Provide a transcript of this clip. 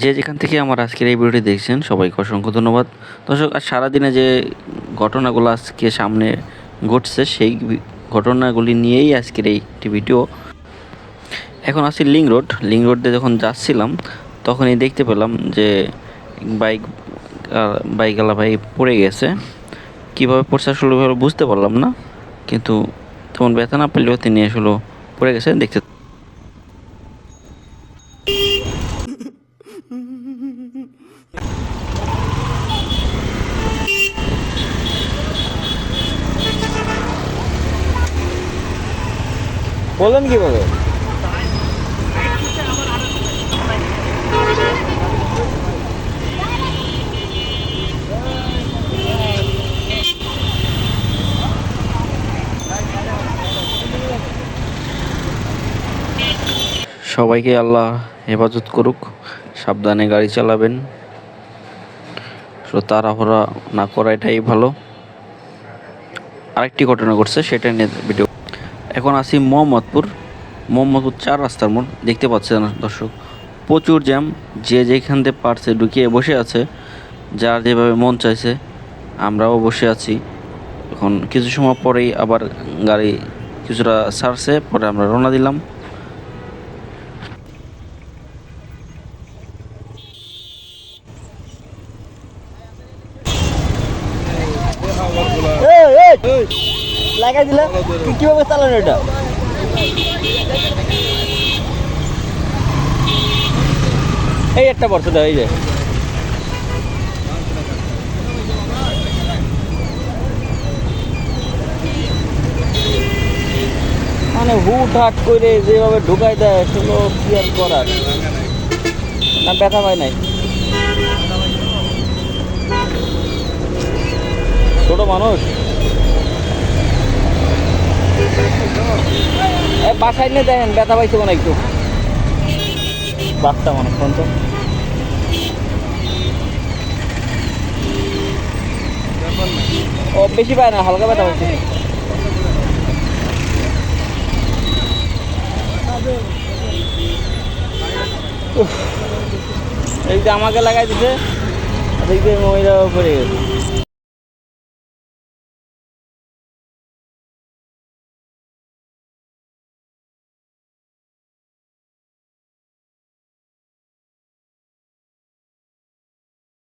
যে যেখান থেকে আমার আজকের এই ভিডিওটি দেখছেন, সবাইকে অসংখ্য ধন্যবাদ। দর্শক আর সারাদিনে যে ঘটনাগুলো আজকে সামনে ঘটছে, সেই ঘটনাগুলি নিয়েই আজকের এই একটি ভিডিও। এখন আছি লিং রোড। লিং রোড দিয়ে যখন যাচ্ছিলাম, তখনই দেখতে পেলাম যে বাইক বাইকওয়ালা ভাই পড়ে গেছে। কীভাবে পড়ছে আসলে বুঝতে পারলাম না, কিন্তু তেমন ব্যথা না পেলেও তিনি আসলে পড়ে গেছে, দেখতে বলেন কীভাবে সবাইকে আল্লাহ হেফাজত করুক, সাবধানে গাড়ি চালাবেন। তো তাড়াহুড়া না করা এটাই ভালো। আরেকটি ঘটনা ঘটছে, সেটা নিয়ে ভিডিও এখন আসি মোহাম্মদপুর মোহাম্মদপুর চার রাস্তার মোড় দেখতে পাচ্ছেন দর্শক প্রচুর জ্যাম যে যেখান থেকে পারছে ঢুকিয়ে বসে আছে যার যেভাবে মন চাইছে আমরাও বসে আছি। এখন কিছু সময় পরেই আবার গাড়ি কিছুটা সারছে পরে আমরা রওনা দিলাম। এই, লাগাই দিলে? কীভাবে চালানো এটা? এই একটা বর্ষ এই যে। মানে হুট হাট করে যেভাবে ঢুকাই দেয়, সেগুলো কি আর করার? না, ব্যথা পায় নাই। ছোট মানুষ? বাসায় নিয়ে দেখেন ব্যথা পাইছে মনে একটু। বাচ্চা মানুষ কোন তো। ও বেশি পায় না হালকা ব্যথা পাইছে। এই যে আমাকে লাগাই দিছে দেখতে মহিলা পড়ে গেছে।